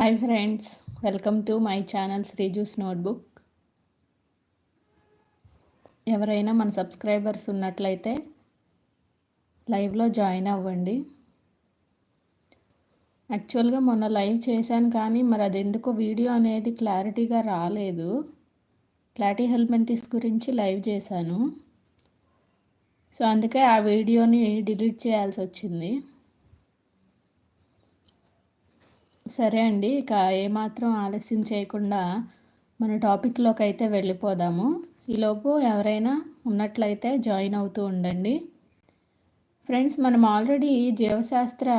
Hi friends welcome to my channel Sreeju's notebook. ఎవరైనా మన subscribers ఉన్నట్లయితే లైవ్లో జాయిన్ అవ్వండి. యాక్చువల్గా మొన్న లైవ్ చేశాను కానీ మరి అది ఎందుకో వీడియో అనేది క్లారిటీగా రాలేదు. క్లారిటీ హెల్మెంటీస్ గురించి లైవ్ చేశాను. సో అందుకే ఆ వీడియోని డిలీట్ చేయాల్సి వచ్చింది. సరే అండి. ఇక ఏమాత్రం ఆలస్యం చేయకుండా మన టాపిక్లోకి అయితే వెళ్ళిపోదాము ఈలోపు ఎవరైనా ఉన్నట్లయితే జాయిన్ అవుతూ ఉండండి. ఫ్రెండ్స్ మనం ఆల్రెడీ జీవశాస్త్ర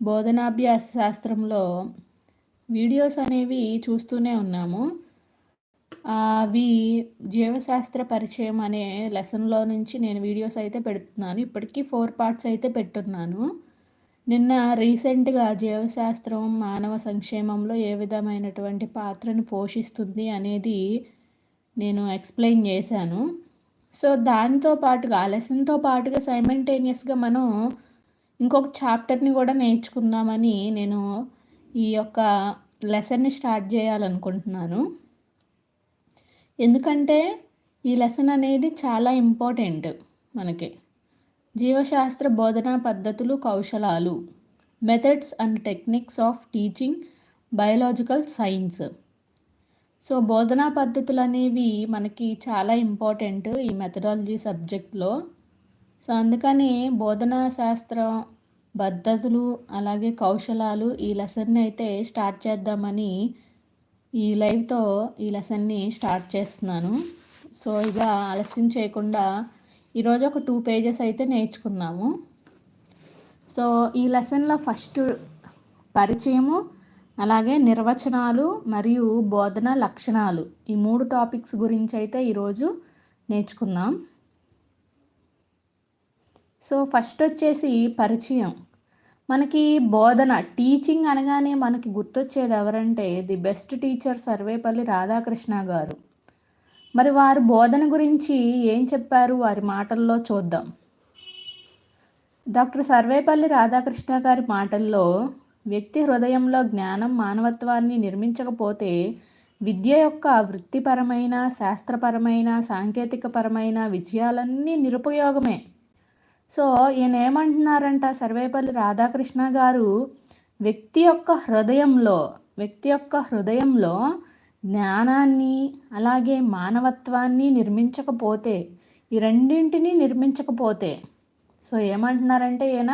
బోధనాభ్యాస శాస్త్రంలో వీడియోస్ అనేవి చూస్తూనే ఉన్నాము. అవి జీవశాస్త్ర పరిచయం అనే లెసన్లో నుంచి నేను వీడియోస్ అయితే పెడుతున్నాను. ఇప్పటికీ ఫోర్ పార్ట్స్ అయితే పెట్టున్నాను. నిన్న రీసెంట్గా జీవశాస్త్రం మానవ సంక్షేమంలో ఏ విధమైనటువంటి పాత్రను పోషిస్తుంది అనేది నేను ఎక్స్ప్లెయిన్ చేశాను. సో దానితో పాటుగా ఆ లెసన్తో పాటుగా సైమెంటేనియస్గా మనం ఇంకొక చాప్టర్ని కూడా నేర్చుకుందామని నేను ఈ యొక్క లెసన్ని స్టార్ట్ చేయాలనుకుంటున్నాను. ఎందుకంటే ఈ లెసన్ అనేది చాలా ఇంపార్టెంట్ మనకి. జీవశాస్త్ర బోధనా పద్ధతులు కౌశలాలు methods and techniques of teaching biological science so బోధనా పద్ధతులు అనేవి మనకి చాలా ఇంపార్టెంట్ ఈ మెథడాలజీ సబ్జెక్ట్లో సో అందుకని బోధనా శాస్త్రం పద్ధతులు అలాగే కౌశలాలు ఈ లెసన్ని అయితే స్టార్ట్ చేద్దామని ఈ లైవ్తో ఈ లెసన్ని స్టార్ట్ చేస్తున్నాను. సో ఇక ఆలస్యం చేయకుండా ఈరోజు ఒక టూ పేజెస్ అయితే నేర్చుకున్నాము. సో ఈ లెసన్లో ఫస్ట్ పరిచయము అలాగే నిర్వచనాలు మరియు బోధన లక్షణాలు. ఈ మూడు టాపిక్స్ గురించి అయితే ఈరోజు నేర్చుకుందాం. సో ఫస్ట్ వచ్చేసి పరిచయం. మనకి బోధన టీచింగ్ అనగానే మనకి గుర్తొచ్చేది ఎవరంటే the best teacher Sarvepalli Radhakrishna గారు. మరి వారు బోధన గురించి ఏం చెప్పారు? వారి మాటల్లో చూద్దాం. డాక్టర్ సర్వేపల్లి రాధాకృష్ణ గారి మాటల్లో వ్యక్తి హృదయంలో జ్ఞానం మానవత్వాన్ని నిర్మించకపోతే విద్య యొక్క వృత్తిపరమైన శాస్త్రపరమైన సాంకేతికపరమైన విజయాలన్నీ నిరుపయోగమే. సో ఈయన ఏమంటున్నారంట సర్వేపల్లి రాధాకృష్ణ గారు? వ్యక్తి యొక్క హృదయంలో వ్యక్తి యొక్క హృదయంలో జ్ఞానాన్ని అలాగే మానవత్వాన్ని నిర్మించకపోతే ఈ రెండింటినీ నిర్మించకపోతే సో ఏమంటున్నారంటే ఈయన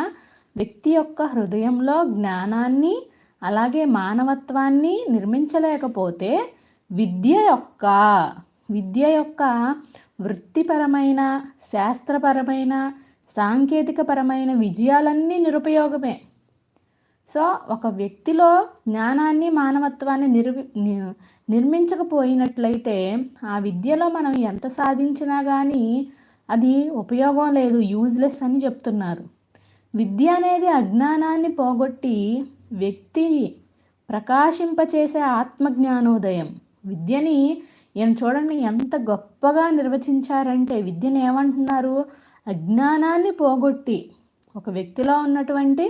వ్యక్తి యొక్క హృదయంలో జ్ఞానాన్ని అలాగే మానవత్వాన్ని నిర్మించలేకపోతే విద్య యొక్క విద్య యొక్క వృత్తిపరమైన శాస్త్రపరమైన సాంకేతికపరమైన విజయాలన్నీ నిరుపయోగమే. సో ఒక వ్యక్తిలో జ్ఞానాన్ని మానవత్వాన్ని నిర్వి నిర్మించకపోయినట్లయితే ఆ విద్యలో మనం ఎంత సాధించినా కానీ అది ఉపయోగం లేదు యూజ్లెస్ అని చెప్తున్నారు. విద్య అనేది అజ్ఞానాన్ని పోగొట్టి వ్యక్తిని ప్రకాశింపచేసే ఆత్మజ్ఞానోదయం. విద్యని ఈయన చూడండి ఎంత గొప్పగా నిర్వచించారంటే విద్యను ఏమంటున్నారు? అజ్ఞానాన్ని పోగొట్టి ఒక వ్యక్తిలో ఉన్నటువంటి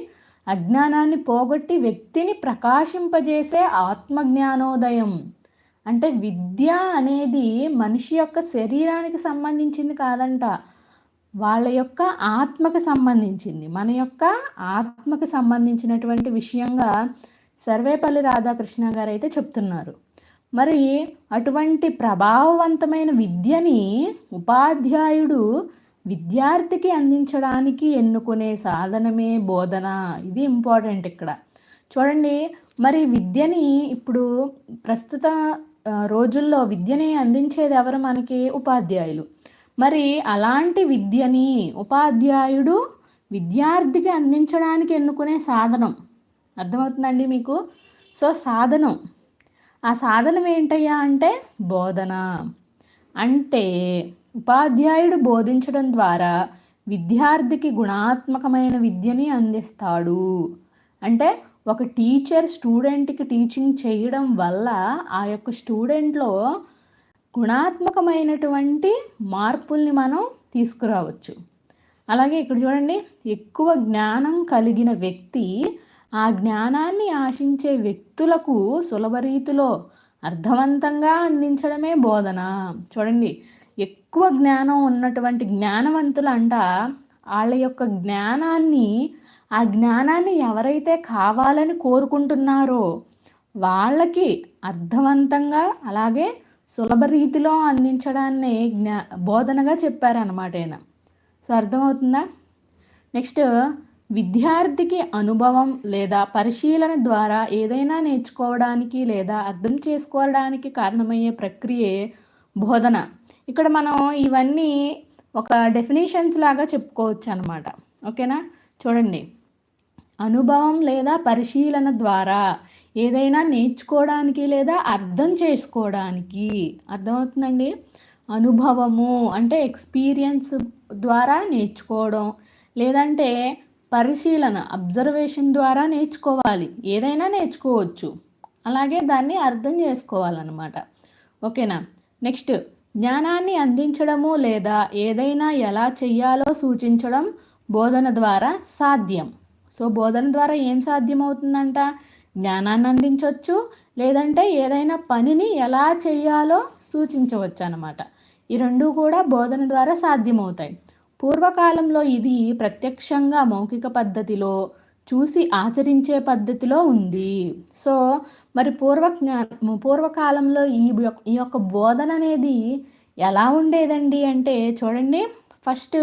అజ్ఞానాన్ని పోగొట్టి వ్యక్తిని ప్రకాశింపజేసే ఆత్మజ్ఞానోదయం. అంటే విద్య అనేది మనిషి యొక్క శరీరానికి సంబంధించింది కాదంట. వాళ్ళ యొక్క ఆత్మకు సంబంధించింది. మన యొక్క ఆత్మకు సంబంధించినటువంటి విషయంగా సర్వేపల్లి రాధాకృష్ణ గారు అయితే చెప్తున్నారు. మరి అటువంటి ప్రభావవంతమైన విద్యని ఉపాధ్యాయుడు విద్యార్థికి అందించడానికి ఎన్నుకునే సాధనమే బోధన. ఇది ఇంపార్టెంట్ ఇక్కడ. చూడండి మరి విద్యని ఇప్పుడు ప్రస్తుత రోజుల్లో విద్యని అందించేది ఎవరు? మనకి ఉపాధ్యాయులు. మరి అలాంటి విద్యని ఉపాధ్యాయుడు విద్యార్థికి అందించడానికి ఎన్నుకునే సాధనం. అర్థమవుతుందండి మీకు? సో సాధనం. ఆ సాధనం ఏంటయ్యా అంటే బోధన. అంటే ఉపాధ్యాయుడు బోధించడం ద్వారా విద్యార్థికి గుణాత్మకమైన విద్యని అందిస్తాడు. అంటే ఒక టీచర్ స్టూడెంట్కి టీచింగ్ చేయడం వల్ల ఆ యొక్క స్టూడెంట్లో గుణాత్మకమైనటువంటి మార్పుల్ని మనం తీసుకురావచ్చు. అలాగే ఇక్కడ చూడండి ఎక్కువ జ్ఞానం కలిగిన వ్యక్తి ఆ జ్ఞానాన్ని ఆశించే వ్యక్తులకు సులభ రీతిలో అర్థవంతంగా అందించడమే బోధన. చూడండి ఎక్కువ జ్ఞానం ఉన్నటువంటి జ్ఞానవంతులు అంట వాళ్ళ యొక్క జ్ఞానాన్ని ఆ జ్ఞానాన్ని ఎవరైతే కావాలని కోరుకుంటున్నారో వాళ్ళకి అర్థవంతంగా అలాగే సులభ రీతిలో అందించడాన్ని జ్ఞా బోధనగా చెప్పారనమాట ఆయన సో అర్థమవుతుందా? నెక్స్ట్ విద్యార్థికి అనుభవం లేదా పరిశీలన ద్వారా ఏదైనా నేర్చుకోవడానికి లేదా అర్థం చేసుకోవడానికి కారణమయ్యే ప్రక్రియే బోధన. ఇక్కడ మనం ఇవన్నీ ఒక డెఫినేషన్స్ లాగా చెప్పుకోవచ్చు అనమాట ఓకేనా? చూడండి. అనుభవం లేదా పరిశీలన ద్వారా ఏదైనా నేర్చుకోవడానికి లేదా అర్థం చేసుకోవడానికి అర్థమవుతుందండి? అనుభవము అంటే ఎక్స్పీరియన్స్ ద్వారా నేర్చుకోవడం లేదంటే పరిశీలన అబ్జర్వేషన్ ద్వారా నేర్చుకోవాలి. ఏదైనా నేర్చుకోవచ్చు. అలాగే దాన్ని అర్థం చేసుకోవాలన్నమాట. ఓకేనా? నెక్స్ట్ జ్ఞానాన్ని అందించడము లేదా ఏదైనా ఎలా చెయ్యాలో సూచించడం బోధన ద్వారా సాధ్యం. సో బోధన ద్వారా ఏం సాధ్యమవుతుందంట? జ్ఞానాన్ని అందించవచ్చు లేదంటే ఏదైనా పనిని ఎలా చేయాలో సూచించవచ్చు అనమాట ఈ రెండు కూడా బోధన ద్వారా సాధ్యమవుతాయి. పూర్వకాలంలో ఇది ప్రత్యక్షంగా మౌఖిక పద్ధతిలో చూసి ఆచరించే పద్ధతిలో ఉంది. సో మరి పూర్వ పూర్వకాలంలో ఈ ఈ యొక్క బోధన అనేది ఎలా ఉండేదండి అంటే చూడండి ఫస్ట్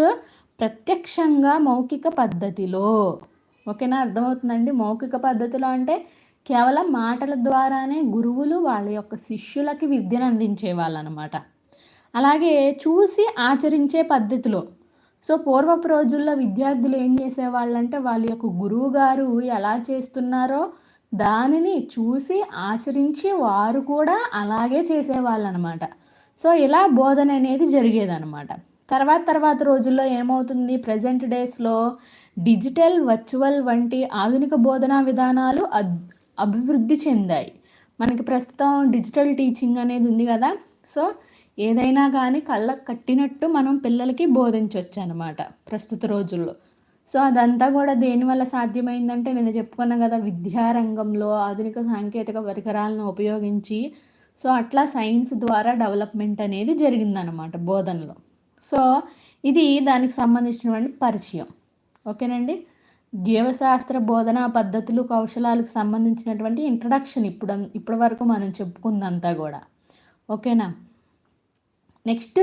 ప్రత్యక్షంగా మౌఖిక పద్ధతిలో. ఓకేనా? అర్థమవుతుందండి? మౌఖిక పద్ధతిలో అంటే కేవలం మాటల ద్వారానే గురువులు వాళ్ళ యొక్క శిష్యులకి విద్యను అందించే వాళ్ళనమాట అలాగే చూసి ఆచరించే పద్ధతిలో. సో పూర్వపు రోజుల్లో విద్యార్థులు ఏం చేసేవాళ్ళంటే వాళ్ళ యొక్క గురువు గారు ఎలా చేస్తున్నారో దానిని చూసి ఆచరించి వారు కూడా అలాగే చేసేవాళ్ళు అనమాట సో ఇలా బోధన అనేది జరిగేదనమాట. తర్వాత తర్వాత రోజుల్లో ఏమవుతుంది? ప్రజెంట్ డేస్లో డిజిటల్ వర్చువల్ వంటి ఆధునిక బోధనా విధానాలు అభివృద్ధి చెందాయి. మనకి ప్రస్తుతం డిజిటల్ టీచింగ్ అనేది ఉంది కదా. సో ఏదైనా కానీ కళ్ళకు కట్టినట్టు మనం పిల్లలకి బోధించవచ్చు అనమాట ప్రస్తుత రోజుల్లో. సో అదంతా కూడా దేనివల్ల సాధ్యమైందంటే నేను చెప్పుకున్నాను కదా విద్యారంగంలో ఆధునిక సాంకేతిక పరికరాలను ఉపయోగించి. సో అట్లా సైన్స్ ద్వారా డెవలప్మెంట్ అనేది జరిగిందనమాట బోధనలో. సో ఇది దానికి సంబంధించినటువంటి పరిచయం. ఓకేనండి? జీవశాస్త్ర బోధనా పద్ధతులు కౌశలాలకు సంబంధించినటువంటి ఇంట్రడక్షన్ ఇప్పుడు ఇప్పటి వరకు మనం చెప్పుకుందంతా కూడా. ఓకేనా? నెక్స్ట్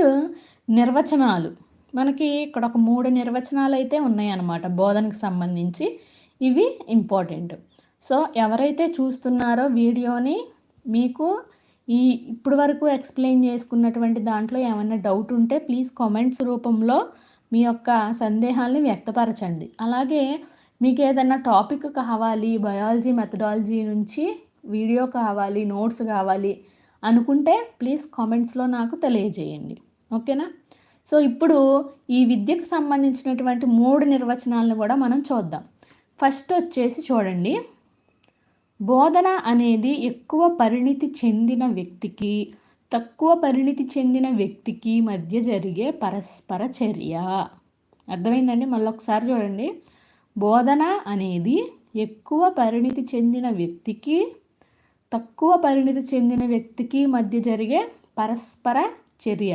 నిర్వచనాలు. మనకి ఇక్కడ ఒక మూడు నిర్వచనాలు అయితే ఉన్నాయన్నమాట. బోధనకు సంబంధించి ఇవి ఇంపార్టెంట్. సో ఎవరైతే చూస్తున్నారో వీడియోని మీకు ఈ ఇప్పుడు వరకు ఎక్స్ప్లెయిన్ చేసుకున్నటువంటి దాంట్లో ఏమైనా డౌట్ ఉంటే ప్లీజ్ కామెంట్స్ రూపంలో మీ యొక్క సందేహాల్ని వ్యక్తపరచండి. అలాగే మీకు ఏదైనా టాపిక్ కావాలి బయాలజీ మెథడాలజీ నుంచి వీడియో కావాలి నోట్స్ కావాలి అనుకుంటే ప్లీజ్ కామెంట్స్లో నాకు తెలియజేయండి. ఓకేనా? సో ఇప్పుడు ఈ విద్యకు సంబంధించినటువంటి మూడు నిర్వచనాలను కూడా మనం చూద్దాం. ఫస్ట్ వచ్చేసి చూడండి. బోధన అనేది ఎక్కువ పరిణితి చెందిన వ్యక్తికి తక్కువ పరిణితి చెందిన వ్యక్తికి మధ్య జరిగే పరస్పర చర్య. అర్థమైందండి? మళ్ళీ ఒకసారి చూడండి. బోధన అనేది ఎక్కువ పరిణితి చెందిన వ్యక్తికి తక్కువ పరిణితి చెందిన వ్యక్తికి మధ్య జరిగే పరస్పర చర్య.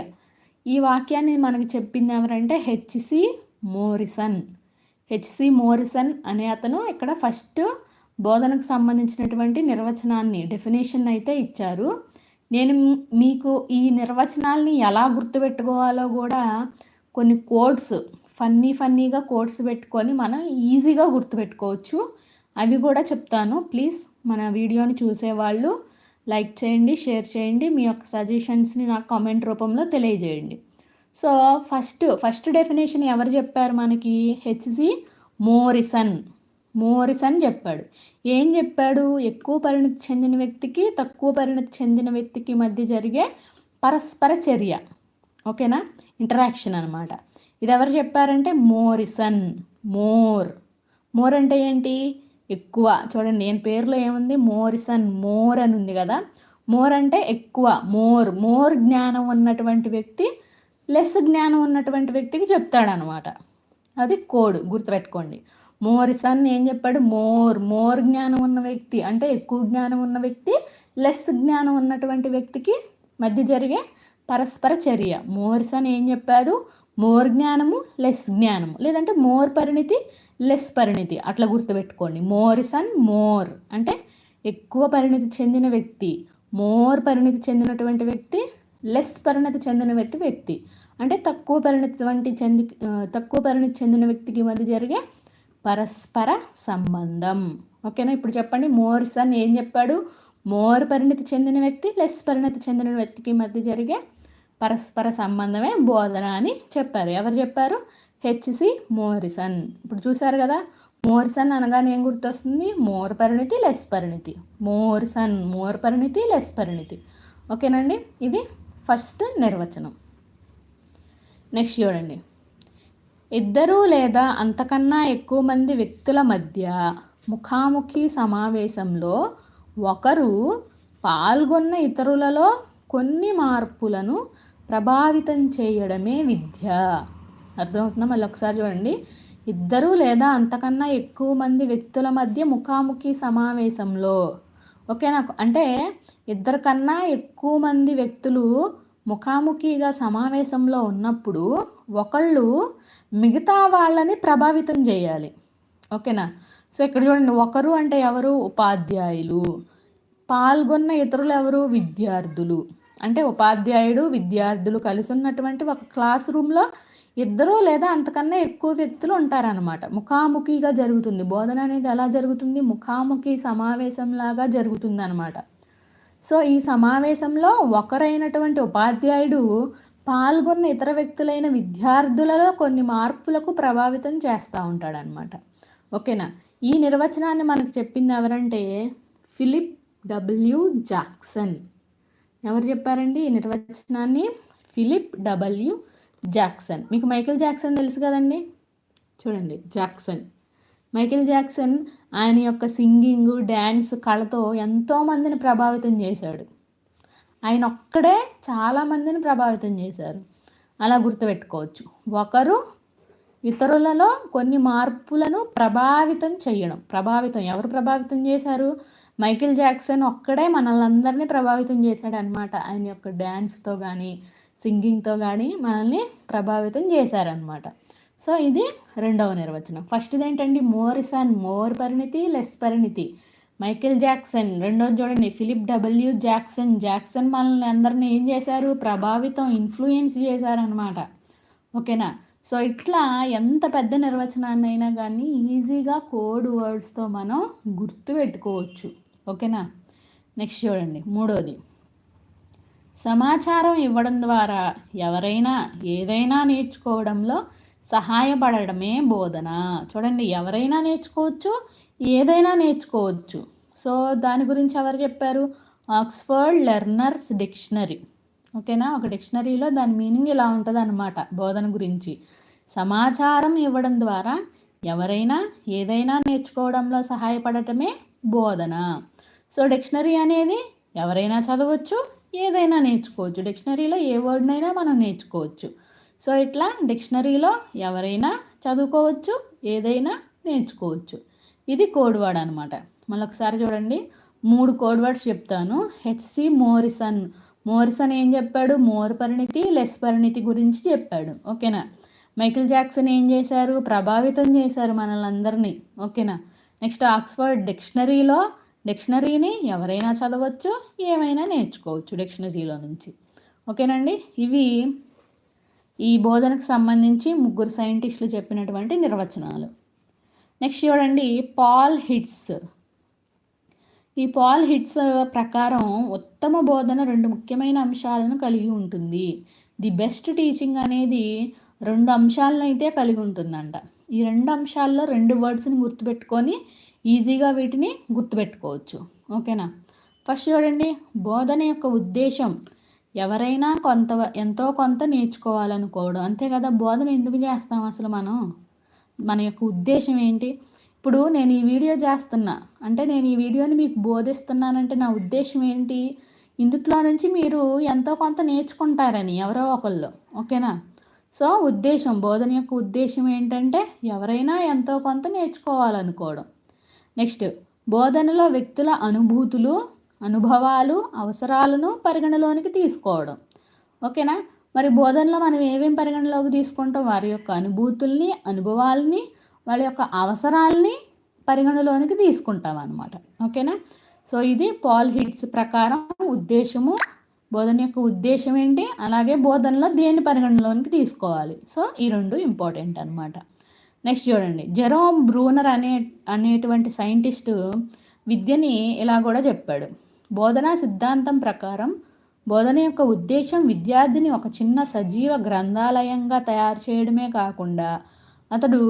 ఈ వాక్యాన్ని మనకు చెప్పింది ఎవరంటే హెచ్సి మోరిసన్. హెచ్సి మోరిసన్ అనే అతను ఇక్కడ ఫస్ట్ బోధనకు సంబంధించినటువంటి నిర్వచనాన్ని డెఫినేషన్ అయితే ఇచ్చారు. నేను మీకు ఈ నిర్వచనాల్ని ఎలా గుర్తుపెట్టుకోవాలో కూడా కొన్ని కోడ్స్ ఫన్నీ ఫన్నీగా కోడ్స్ పెట్టుకొని మనం ఈజీగా గుర్తుపెట్టుకోవచ్చు. అవి కూడా చెప్తాను. ప్లీజ్ మన వీడియోని చూసేవాళ్ళు లైక్ చేయండి షేర్ చేయండి మీ యొక్క సజెషన్స్ని నాకు కామెంట్ రూపంలో తెలియజేయండి. సో ఫస్ట్ ఫస్ట్ డెఫినేషన్ ఎవరు చెప్పారు మనకి? HG Morrison. మోరిసన్ చెప్పాడు. ఏం చెప్పాడు? ఎక్కువ పరిణతి చెందిన వ్యక్తికి తక్కువ పరిణతి చెందిన వ్యక్తికి మధ్య జరిగే పరస్పర చర్య. ఓకేనా? ఇంటరాక్షన్ అనమాట ఇది ఎవరు చెప్పారంటే? మోరిసన్. మోర్. మోర్ అంటే ఏంటి? ఎక్కువ. చూడండి నేను పేరులో ఏముంది? మోరిసన్ మోర్ అని ఉంది కదా. మోర్ అంటే ఎక్కువ. మోర్. మోర్ జ్ఞానం ఉన్నటువంటి వ్యక్తి లెస్ జ్ఞానం ఉన్నటువంటి వ్యక్తికి చెప్తాడనమాట. అది కోడ్ గుర్తుపెట్టుకోండి. మోరిసన్ ఏం చెప్పాడు? మోర్. మోర్ జ్ఞానం ఉన్న వ్యక్తి అంటే ఎక్కువ జ్ఞానం ఉన్న వ్యక్తి లెస్ జ్ఞానం ఉన్నటువంటి వ్యక్తికి మధ్య జరిగే పరస్పర చర్య. మోరిసన్ ఏం చెప్పాడు? మోర్ జ్ఞానము లెస్ జ్ఞానము. లేదంటే మోర్ పరిణితి లెస్ పరిణితి. అట్లా గుర్తుపెట్టుకోండి. Morrison more. అంటే ఎక్కువ పరిణితి చెందిన వ్యక్తి మోర్ పరిణితి చెందినటువంటి వ్యక్తి లెస్ పరిణతి చెందిన వ్యక్తి వ్యక్తి. అంటే తక్కువ పరిణతి వంటి చెంది తక్కువ పరిణతి చెందిన వ్యక్తికి మధ్య జరిగే పరస్పర సంబంధం. ఓకేనా? ఇప్పుడు చెప్పండి. మోర్సన్ ఏం చెప్పాడు? మోర్ పరిణతి చెందిన వ్యక్తి లెస్ పరిణతి చెందిన వ్యక్తికి మధ్య జరిగే పరస్పర సంబంధమే బోధన అని చెప్పారు. ఎవరు చెప్పారు? HC Morrison. ఇప్పుడు చూసారు కదా మోరిసన్ అనగానే ఏం గుర్తొస్తుంది? మోర్ పరిణితి లెస్ పరిణితి. మోరిసన్ మోర్ పరిణితి లెస్ పరిణితి. ఓకేనండి? ఇది ఫస్ట్ నిర్వచనం. నెక్స్ట్ చూడండి. ఇద్దరు లేదా అంతకన్నా ఎక్కువ మంది వ్యక్తుల మధ్య ముఖాముఖి సమావేశంలో ఒకరు పాల్గొన్న ఇతరులలో కొన్ని మార్పులను ప్రభావితం చేయడమే విద్య. అర్థమవుతుందా? మళ్ళీ ఒకసారి చూడండి. ఇద్దరు లేదా అంతకన్నా ఎక్కువ మంది వ్యక్తుల మధ్య ముఖాముఖి సమావేశంలో. ఓకేనా అంటే ఇద్దరు కన్నా ఎక్కువ మంది వ్యక్తులు ముఖాముఖిగా సమావేశంలో ఉన్నప్పుడు ఒకళ్ళు మిగతా వాళ్ళని ప్రభావితం చేయాలి. ఓకేనా? సో ఇక్కడ చూడండి. ఒకరు అంటే ఎవరు? ఉపాధ్యాయులు. పాల్గొన్న ఇతరులు ఎవరు? విద్యార్థులు. అంటే ఉపాధ్యాయుడు విద్యార్థులు కలిసి ఉన్నటువంటి ఒక క్లాస్ రూమ్లో ఇద్దరు లేదా అంతకన్నా ఎక్కువ వ్యక్తులు ఉంటారనమాట ముఖాముఖిగా జరుగుతుంది. బోధన అనేది ఎలా జరుగుతుంది? ముఖాముఖి సమావేశంలాగా జరుగుతుంది అనమాట సో ఈ సమావేశంలో ఒకరైనటువంటి ఉపాధ్యాయుడు పాల్గొన్న ఇతర వ్యక్తులైన విద్యార్థులలో కొన్ని మార్పులకు ప్రభావితం చేస్తూ ఉంటాడనమాట ఓకేనా? ఈ నిర్వచనాన్ని మనకు చెప్పింది ఎవరంటే ఫిలిప్ డబ్ల్యూ జాక్సన్. ఎవరు చెప్పారండి? ఈ నిర్వచనాన్ని ఫిలిప్ డబ్ల్యూ జాక్సన్. మీకు మైకేల్ జాక్సన్ తెలుసు కదండి? చూడండి జాక్సన్. మైకేల్ జాక్సన్ ఆయన యొక్క సింగింగ్ డ్యాన్స్ కళతో ఎంతోమందిని ప్రభావితం చేశాడు. ఆయన ఒక్కడే చాలామందిని ప్రభావితం చేశారు. అలా గుర్తుపెట్టుకోవచ్చు. ఒకరు ఇతరులలో కొన్ని మార్పులను ప్రభావితం చేయడం. ప్రభావితం. ఎవరు ప్రభావితం చేశారు? మైకిల్ జాక్సన్ ఒక్కడే మనల్ని అందరినీ ప్రభావితం చేశాడు అనమాట ఆయన యొక్క డ్యాన్స్తో కానీ సింగింగ్తో కానీ మనల్ని ప్రభావితం చేశారనమాట. సో ఇది రెండవ నిర్వచనం. ఫస్ట్ది ఏంటండి మోరిసన్ మోర్ పరిణితి లెస్ పరిణితి. మైకేల్ జాక్సన్ రెండోది చూడండి. Philip W Jackson. జాక్సన్ మనల్ని అందరిని ఏం చేశారు? ప్రభావితం ఇన్ఫ్లుయెన్స్ చేశారనమాట. ఓకేనా? సో ఇట్లా ఎంత పెద్ద నిర్వచనాన్ని అయినా కానీ ఈజీగా కోడ్ వర్డ్స్తో మనం గుర్తుపెట్టుకోవచ్చు. ఓకేనా? నెక్స్ట్ చూడండి మూడోది. సమాచారం ఇవ్వడం ద్వారా ఎవరైనా ఏదైనా నేర్చుకోవడంలో సహాయపడడమే బోధన. చూడండి ఎవరైనా నేర్చుకోవచ్చు ఏదైనా నేర్చుకోవచ్చు. సో దాని గురించి ఎవరు చెప్పారు? Oxford learner's dictionary. ఓకేనా? ఒక డిక్షనరీలో దాని మీనింగ్ ఇలా ఉంటుంది అనమాట బోధన గురించి. సమాచారం ఇవ్వడం ద్వారా ఎవరైనా ఏదైనా నేర్చుకోవడంలో సహాయపడటమే బోధన? సో డిక్షనరీ అనేది ఎవరైనా చదవచ్చు ఏదైనా నేర్చుకోవచ్చు. డిక్షనరీలో ఏ వర్డ్నైనా మనం నేర్చుకోవచ్చు. సో ఇట్లా డిక్షనరీలో ఎవరైనా చదువుకోవచ్చు ఏదైనా నేర్చుకోవచ్చు. ఇది కోడ్ వర్డ్ అనమాట మళ్ళీ ఒకసారి చూడండి. మూడు కోడ్ వర్డ్స్ చెప్తాను. HC Morrison. మోరిసన్ ఏం చెప్పాడు? మోర్ పరిణితి లెస్ పరిణితి గురించి చెప్పాడు. ఓకేనా? మైకిల్ జాక్సన్ ఏం చేశారు? ప్రభావితం చేశారు మనల్ని అందరినీ. ఓకేనా? నెక్స్ట్ ఆక్స్ఫర్డ్ డిక్షనరీలో డిక్షనరీని ఎవరైనా చదవచ్చు ఏమైనా నేర్చుకోవచ్చు డిక్షనరీలో నుంచి. ఓకేనండి? ఇవి ఈ బోధనకు సంబంధించి ముగ్గురు సైంటిస్టులు చెప్పినటువంటి నిర్వచనాలు. నెక్స్ట్ చూడండి పాల్ హిట్స్. ఈ పాల్ హిట్స్ ప్రకారం ఉత్తమ బోధన రెండు ముఖ్యమైన అంశాలను కలిగి ఉంటుంది. ది బెస్ట్ టీచింగ్ అనేది రెండు అంశాలను అయితే కలిగి ఉంటుందంట. ఈ రెండు అంశాల్లో రెండు వర్డ్స్ని గుర్తుపెట్టుకొని ఈజీగా వీటిని గుర్తుపెట్టుకోవచ్చు. ఓకేనా? ఫస్ట్ చూడండి బోధన యొక్క ఉద్దేశం. ఎవరైనా కొంత ఎంతో కొంత నేర్చుకోవాలనుకోవడం. అంతే కదా బోధన ఎందుకు చేస్తాం అసలు మనం? మన యొక్క ఉద్దేశం ఏంటి? ఇప్పుడు నేను ఈ వీడియో చేస్తున్నా. అంటే నేను ఈ వీడియోని మీకు బోధిస్తున్నానంటే నా ఉద్దేశం ఏంటి? ఇందుట్లో నుంచి మీరు ఎంతో కొంత నేర్చుకుంటారని ఎవరో ఒకళ్ళు. ఓకేనా? సో ఉద్దేశం బోధన యొక్క ఉద్దేశం ఏంటంటే ఎవరైనా ఎంతో కొంత నేర్చుకోవాలనుకోవడం. నెక్స్ట్ బోధనలో వ్యక్తుల అనుభూతులు అనుభవాలు అవసరాలను పరిగణలోనికి తీసుకోవడం. ఓకేనా? మరి బోధనలో మనం ఏమేమి పరిగణలోకి తీసుకుంటాం? వారి యొక్క అనుభూతుల్ని అనుభవాల్ని వాళ్ళ యొక్క అవసరాలని పరిగణలోనికి తీసుకుంటాం అనమాట ఓకేనా? సో ఇది పాల్ హిట్స్ ప్రకారం ఉద్దేశము బోధన యొక్క ఉద్దేశం ఏంటి? అలాగే బోధనలో దేని పరిగణలోనికి తీసుకోవాలి? సో ఈ రెండు ఇంపార్టెంట్ అనమాట నెక్స్ట్ చూడండి. జెరోమ్ బ్రూనర్ అనే అనేటువంటి సైంటిస్టు విద్యని ఇలా కూడా చెప్పాడు. బోధనా సిద్ధాంతం ప్రకారం బోధన యొక్క ఉద్దేశం విద్యార్థిని ఒక చిన్న సజీవ గ్రంథాలయంగా తయారు చేయడమే కాకుండా అతడు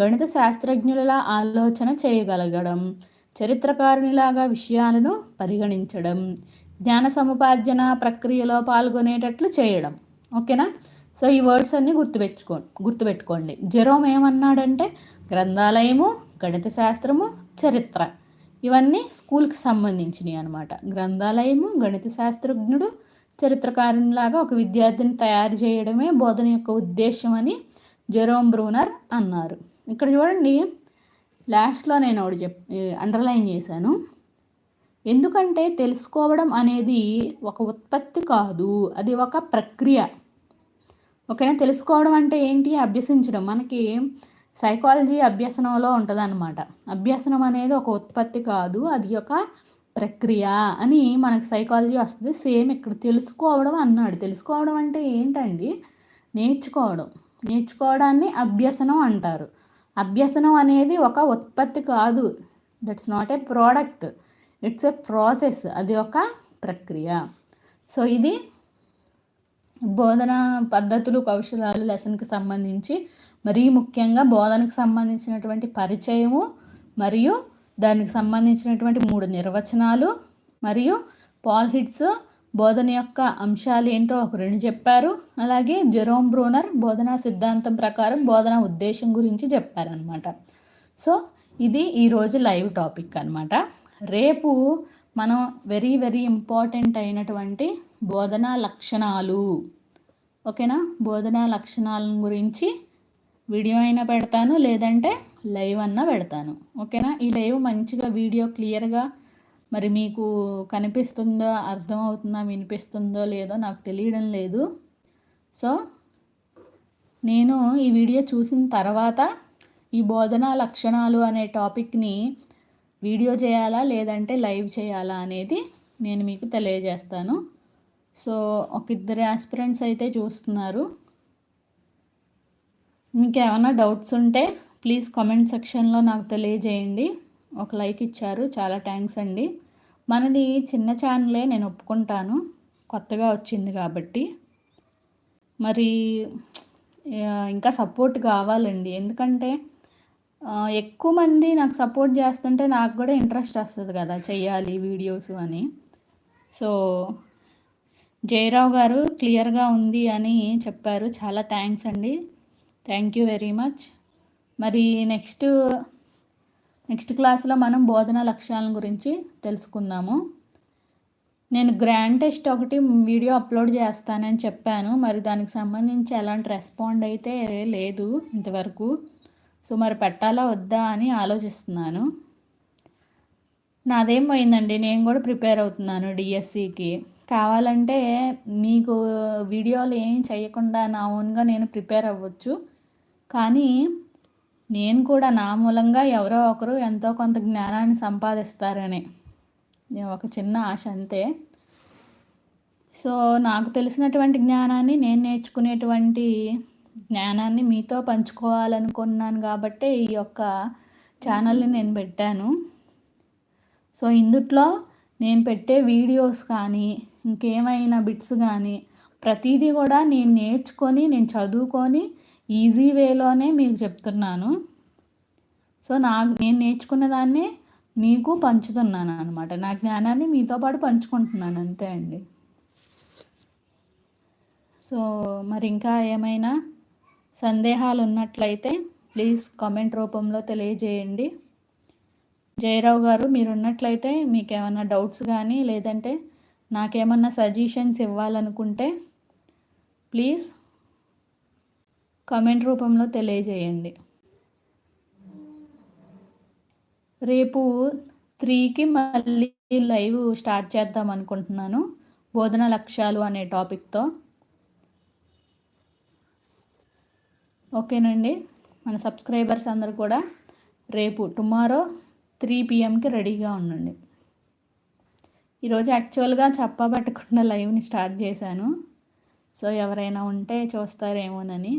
గణిత శాస్త్రజ్ఞులలా ఆలోచన చేయగలగడం చరిత్రకారునిలాగా విషయాలను పరిగణించడం జ్ఞాన సముపార్జన ప్రక్రియలో పాల్గొనేటట్లు చేయడం. ఓకేనా? సో ఈ వర్డ్స్ అన్నీ గుర్తుపెట్టుకో గుర్తుపెట్టుకోండి. జెరోమ్ ఏమన్నాడంటే గ్రంథాలయము గణిత శాస్త్రము చరిత్ర. ఇవన్నీ స్కూల్కి సంబంధించినవి అనమాట గ్రంథాలయము గణిత శాస్త్రజ్ఞుడు చరిత్రకారునిలాగా ఒక విద్యార్థిని తయారు చేయడమే బోధన యొక్క ఉద్దేశం అని జెరోమ్ బ్రూనర్ అన్నారు. ఇక్కడ చూడండి లాస్ట్లో నేను ఒకటి చెప్ అండర్లైన్ చేశాను. ఎందుకంటే తెలుసుకోవడం అనేది ఒక ఉత్పత్తి కాదు అది ఒక ప్రక్రియ. ఓకేనా? తెలుసుకోవడం అంటే ఏంటి? అభ్యసించడం. మనకి సైకాలజీ అభ్యసనంలో ఉంటుందన్నమాట. అభ్యసనం అనేది ఒక ఉత్పత్తి కాదు అది ఒక ప్రక్రియ అని మనకు సైకాలజీ వస్తుంది. సేమ్ ఇక్కడ తెలుసుకోవడం అన్నాడు. తెలుసుకోవడం అంటే ఏంటండి? నేర్చుకోవడం. నేర్చుకోవడాన్ని అభ్యసనం అంటారు. అభ్యసనం అనేది ఒక ఉత్పత్తి కాదు. That's not a product. It's a process అది ఒక ప్రక్రియ. సో ఇది బోధన పద్ధతులు కౌశలాలు లెసన్కి సంబంధించి మరీ ముఖ్యంగా బోధనకు సంబంధించినటువంటి పరిచయము మరియు దానికి సంబంధించినటువంటి మూడు నిర్వచనాలు మరియు పాల్ హిట్స్ బోధన యొక్క అంశాలు ఏంటో ఒక రెండు చెప్పారు. అలాగే జెరోమ్ బ్రూనర్ బోధనా సిద్ధాంతం ప్రకారం బోధన ఉద్దేశం గురించి చెప్పారనమాట సో ఇది ఈరోజు లైవ్ టాపిక్ అనమాట రేపు మనం వెరీ వెరీ ఇంపార్టెంట్ అయినటువంటి బోధనా లక్షణాలు. ఓకేనా? బోధనా లక్షణాల గురించి వీడియో అయినా పెడతాను లేదంటే లైవ్ అన్నా పెడతాను. ఓకేనా? ఈ లైవ్ మంచిగా వీడియో క్లియర్గా మరి మీకు కనిపిస్తుందో అర్థమవుతుందో వినిపిస్తుందో లేదో నాకు తెలియడం లేదు. సో నేను ఈ వీడియో చూసిన తర్వాత ఈ బోధనా లక్షణాలు అనే టాపిక్ని వీడియో చేయాలా లేదంటే లైవ్ చేయాలా అనేది నేను మీకు తెలియజేస్తాను. సో ఒక ఇద్దరు ఆస్పిరెంట్స్ అయితే చూస్తున్నారు. మీకు ఏమైనా డౌట్స్ ఉంటే ప్లీజ్ కామెంట్ సెక్షన్లో నాకు తెలియజేయండి. ఒక లైక్ ఇచ్చారు చాలా థ్యాంక్స్ అండి. మనది చిన్న ఛానలే నేను ఒప్పుకుంటాను. కొత్తగా వచ్చింది కాబట్టి. మరి ఇంకా సపోర్ట్ కావాలండి. ఎందుకంటే ఎక్కువ మంది నాకు సపోర్ట్ చేస్తుంటే నాకు కూడా ఇంట్రెస్ట్ వస్తుంది కదా చెయ్యాలి వీడియోస్ అని. సో జయరావు గారు క్లియర్గా ఉంది అని చెప్పారు. చాలా థ్యాంక్స్ అండి. Thank you very much. మరి నెక్స్ట్ నెక్స్ట్ క్లాస్లో మనం బోధన లక్ష్యాల గురించి తెలుసుకుందాము. నేను గ్రాండ్ టెస్ట్ ఒకటి వీడియో అప్లోడ్ చేస్తానని చెప్పాను. మరి దానికి సంబంధించి ఎలాంటి రెస్పాండ్ అయితే లేదు ఇంతవరకు. సో మరి పెట్టాలా వద్దా అని ఆలోచిస్తున్నాను. నాదేం పోయిందండి? నేను కూడా ప్రిపేర్ అవుతున్నాను డిఎస్సికి. కావాలంటే మీకు వీడియోలు ఏం చేయకుండా నా ఓన్గా నేను ప్రిపేర్ అవ్వచ్చు. కానీ నేను కూడా నా మూలంగా ఎవరో ఒకరు ఎంతో కొంత జ్ఞానాన్ని సంపాదిస్తారని. ఒక చిన్న ఆశ అంతే. సో నాకు తెలిసినటువంటి జ్ఞానాన్ని నేను నేర్చుకునేటువంటి జ్ఞానాన్ని మీతో పంచుకోవాలనుకున్నాను కాబట్టే ఈ యొక్క ఛానల్ని నేను పెట్టాను. సో ఇందుట్లో నేను పెట్టే వీడియోస్ కానీ ఇంకేమైనా బిట్స్ కానీ ప్రతిదీ కూడా నేను నేర్చుకొని నేను చదువుకొని ఈజీ వేలోనే మీకు చెప్తున్నాను. సో నా నేను నేర్చుకున్న దాన్ని మీకు పంచుతున్నాను అనమాట నా జ్ఞానాన్ని మీతో పాటు పంచుకుంటున్నాను అంతే అండి. సో మరి ఇంకా ఏమైనా సందేహాలు ఉన్నట్లయితే ప్లీజ్ కామెంట్ రూపంలో తెలియజేయండి. జయరావు గారు మీరు ఉన్నట్లయితే మీకు ఏమైనా డౌట్స్ కానీ లేదంటే నాకేమన్నా సజెషన్స్ ఇవ్వాలనుకుంటే ప్లీజ్ కామెంట్ రూపంలో తెలియజేయండి. రేపు త్రీకి మళ్ళీ లైవ్ స్టార్ట్ చేద్దాం అనుకుంటున్నాను బోధన లక్ష్యాలు అనే టాపిక్తో. ఓకేనండి. మన సబ్స్క్రైబర్స్ అందరు కూడా రేపు టుమారో త్రీ పిఎంకి రెడీగా ఉండండి. ఈరోజు యాక్చువల్గా చెప్పబట్టకుండా లైవ్ని స్టార్ట్ చేశాను. సో ఎవరైనా ఉంటే చూస్తారేమోనని.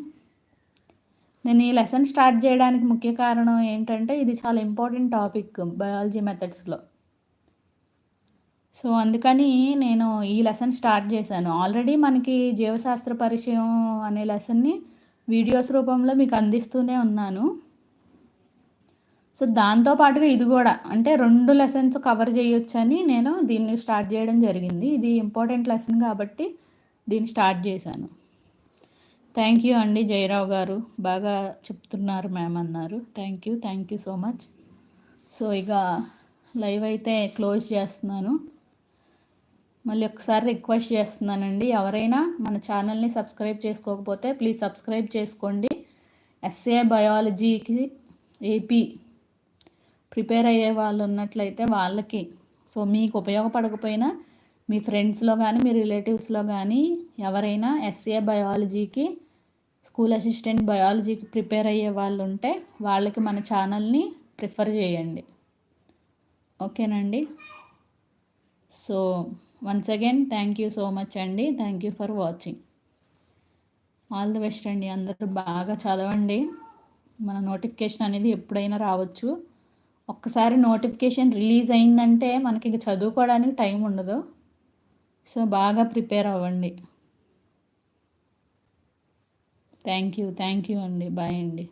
నేను ఈ లెసన్ స్టార్ట్ చేయడానికి ముఖ్య కారణం ఏంటంటే ఇది చాలా ఇంపార్టెంట్ టాపిక్ బయాలజీ మెథడ్స్లో. సో అందుకని నేను ఈ లెసన్ స్టార్ట్ చేశాను. ఆల్రెడీ మనకి జీవశాస్త్ర పరిచయం అనే లెసన్ని వీడియోస్ రూపంలో మీకు అందిస్తూనే ఉన్నాను. సో దాంతో పాటుగా ఇది కూడా అంటే రెండు లెసన్స్ కవర్ చేయొచ్చని నేను దీన్ని స్టార్ట్ చేయడం జరిగింది. ఇది ఇంపార్టెంట్ లెసన్ కాబట్టి దీన్ని స్టార్ట్ చేశాను. థ్యాంక్ యూ అండి జయరావు గారు. బాగా చెప్తున్నారు మ్యామ్ అన్నారు. Thank you thank you so much. So ఇక లైవ్ అయితే క్లోజ్ చేస్తున్నాను. మళ్ళీ ఒకసారి రిక్వెస్ట్ చేస్తున్నానండి. ఎవరైనా మన ఛానల్ని సబ్స్క్రైబ్ చేసుకోకపోతే ప్లీజ్ సబ్స్క్రైబ్ చేసుకోండి. ఎస్ఏ బయాలజీకి ఏపీ ప్రిపేర్ అయ్యే వాళ్ళు ఉన్నట్లయితే వాళ్ళకి. సో మీకు ఉపయోగపడకపోయినా మీ ఫ్రెండ్స్లో కానీ మీ రిలేటివ్స్లో కానీ ఎవరైనా ఎస్ఏ బయాలజీకి స్కూల్ అసిస్టెంట్ బయాలజీకి ప్రిపేర్ అయ్యే వాళ్ళు ఉంటే వాళ్ళకి మన ఛానల్ని ప్రిఫర్ చేయండి. ఓకేనండి? So once again thank you so much అండి thank you for watching all the best అండి అందరూ బాగా చదవండి. మన నోటిఫికేషన్ అనేది ఎప్పుడైనా రావచ్చు. ఒక్కసారి నోటిఫికేషన్ రిలీజ్ అయిందంటే మనకి ఇక చదువుకోవడానికి టైం ఉండదు. సో బాగా ప్రిపేర్ అవ్వండి. థ్యాంక్ యూ థ్యాంక్ యూ అండి బాయ్ అండి